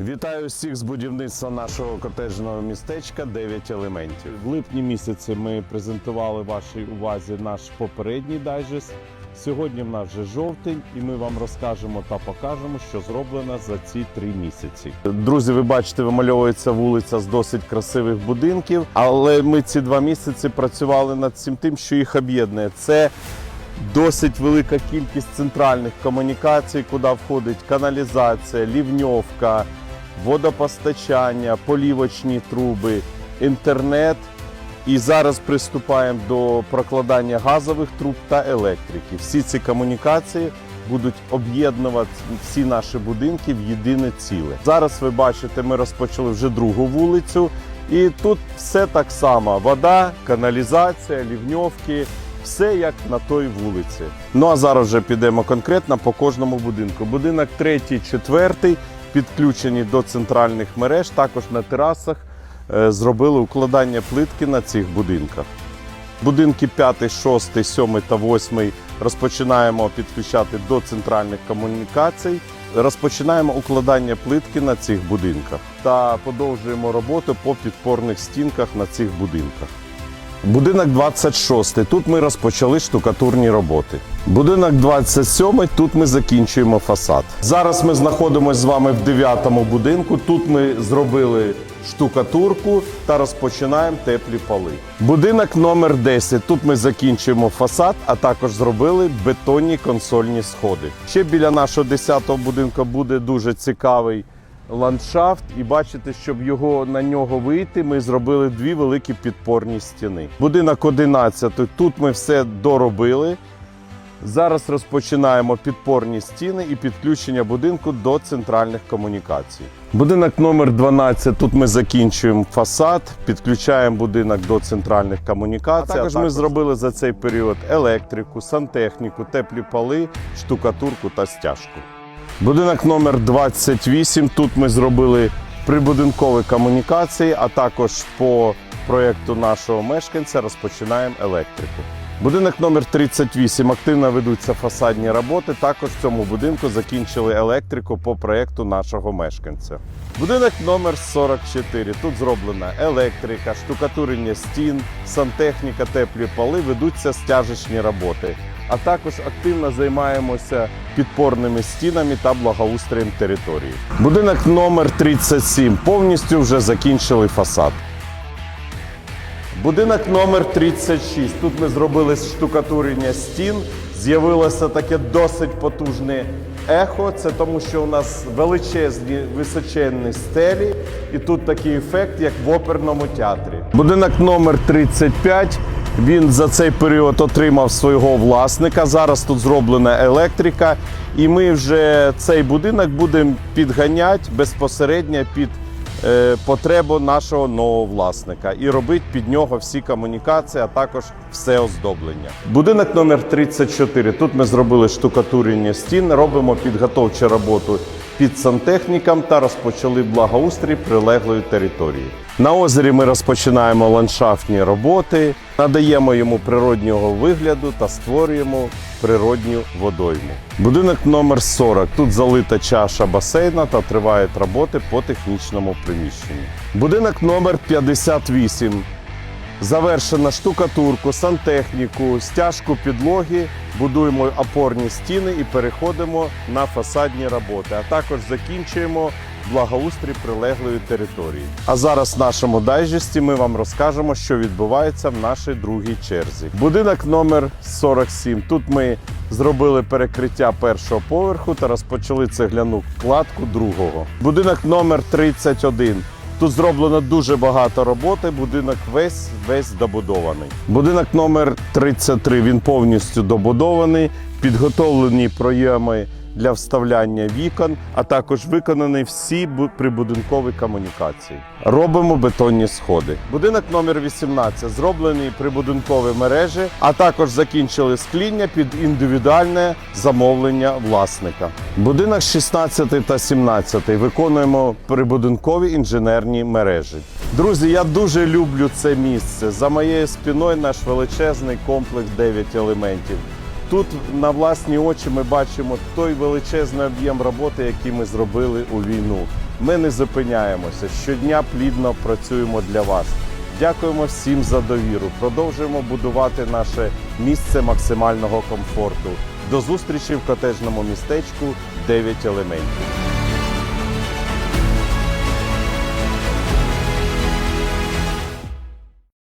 Вітаю всіх з будівництва нашого котеджного містечка 9 елементів. В липні місяці ми презентували вашій увазі наш попередній дайджест. Сьогодні в нас вже жовтень, і ми вам розкажемо та покажемо, що зроблено за ці три місяці. Друзі, ви бачите, вимальовується вулиця з досить красивих будинків, але ми ці два місяці працювали над цим тим, що їх об'єднує. Це досить велика кількість центральних комунікацій, куди входить каналізація, лівньовка, водопостачання, полівочні труби, інтернет. І зараз приступаємо до прокладання газових труб та електрики. Всі ці комунікації будуть об'єднувати всі наші будинки в єдине ціле. Зараз ви бачите, ми розпочали вже другу вулицю, і тут все так само: вода, каналізація, лівньовки. Все як на той вулиці. Ну а зараз вже підемо конкретно по кожному будинку. Будинок третій, четвертий підключені до центральних мереж. Також на терасах е, зробили укладання плитки на цих будинках. Будинки 5, 6, 7 та 8 розпочинаємо підключати до центральних комунікацій. Розпочинаємо укладання плитки на цих будинках та продовжуємо роботу по підпорних стінках на цих будинках. Будинок 26. Тут ми розпочали штукатурні роботи. Будинок 27. Тут ми закінчуємо фасад. Зараз ми знаходимося з вами в 9 будинку. Тут ми зробили штукатурку та розпочинаємо теплі поли. Будинок номер 10. Тут ми закінчуємо фасад, а також зробили бетонні консольні сходи. Ще біля нашого 10-го будинку буде дуже цікавий ландшафт, і бачите, щоб його на нього вийти, ми зробили дві великі підпорні стіни. Будинок 11. Тут ми все доробили. Зараз розпочинаємо підпорні стіни і підключення будинку до центральних комунікацій. Будинок номер 12. Тут ми закінчуємо фасад, підключаємо будинок до центральних комунікацій. А також ми зробили за цей період електрику, сантехніку, теплі поли, штукатурку та стяжку. Будинок номер 28. Тут ми зробили прибудинкові комунікації, а також по проєкту нашого мешканця розпочинаємо електрику. Будинок номер 38. Активно ведуться фасадні роботи. Також в цьому будинку закінчили електрику по проєкту нашого мешканця. Будинок номер 44. Тут зроблена електрика, штукатурення стін, сантехніка, теплі поли, ведуться стяжечні роботи. А також активно займаємося підпорними стінами та благоустроєм території. Будинок номер 37. Повністю вже закінчили фасад. Будинок номер 36. Тут ми зробили штукатурення стін. З'явилося таке досить потужне ехо. Це тому, що у нас величезні височенні стелі, і тут такий ефект, як в оперному театрі. Будинок номер 35. Він за цей період отримав свого власника. Зараз тут зроблена електрика, і ми вже цей будинок будемо підганяти безпосередньо під е, потребу нашого нового власника і робити під нього всі комунікації, а також все оздоблення. Будинок номер 34. Тут ми зробили штукатурення стін, робимо підготовчу роботу під сантехніком та розпочали благоустрій прилеглої території. На озері ми розпочинаємо ландшафтні роботи, надаємо йому природнього вигляду та створюємо природню водойму. Будинок номер 40. Тут залита чаша басейна та тривають роботи по технічному приміщенню. Будинок номер 58. Завершено штукатурку, сантехніку, стяжку підлоги, будуємо опорні стіни і переходимо на фасадні роботи, а також закінчуємо благоустрій прилеглої території. А зараз в нашому дайджесті ми вам розкажемо, що відбувається в нашій другій черзі. Будинок номер 47. Тут ми зробили перекриття першого поверху та розпочали цегляну кладку другого. Будинок номер 31. Тут зроблено дуже багато роботи. Будинок весь весь добудований. Будинок номер 33. Він повністю добудований, підготовлені проєми для вставляння вікон, а також виконані всі прибудинкові комунікації. Робимо бетонні сходи. Будинок номер 18 зроблені прибудинкові мережі, а також закінчили скління під індивідуальне замовлення власника. Будинок 16 та 17 виконуємо прибудинкові інженерні мережі. Друзі, я дуже люблю це місце. За моєю спиною наш величезний комплекс 9 елементів. Тут на власні очі ми бачимо той величезний об'єм роботи, який ми зробили у війну. Ми не зупиняємося. Щодня плідно працюємо для вас. Дякуємо всім за довіру. Продовжуємо будувати наше місце максимального комфорту. До зустрічі в котежному містечку 9 елементів.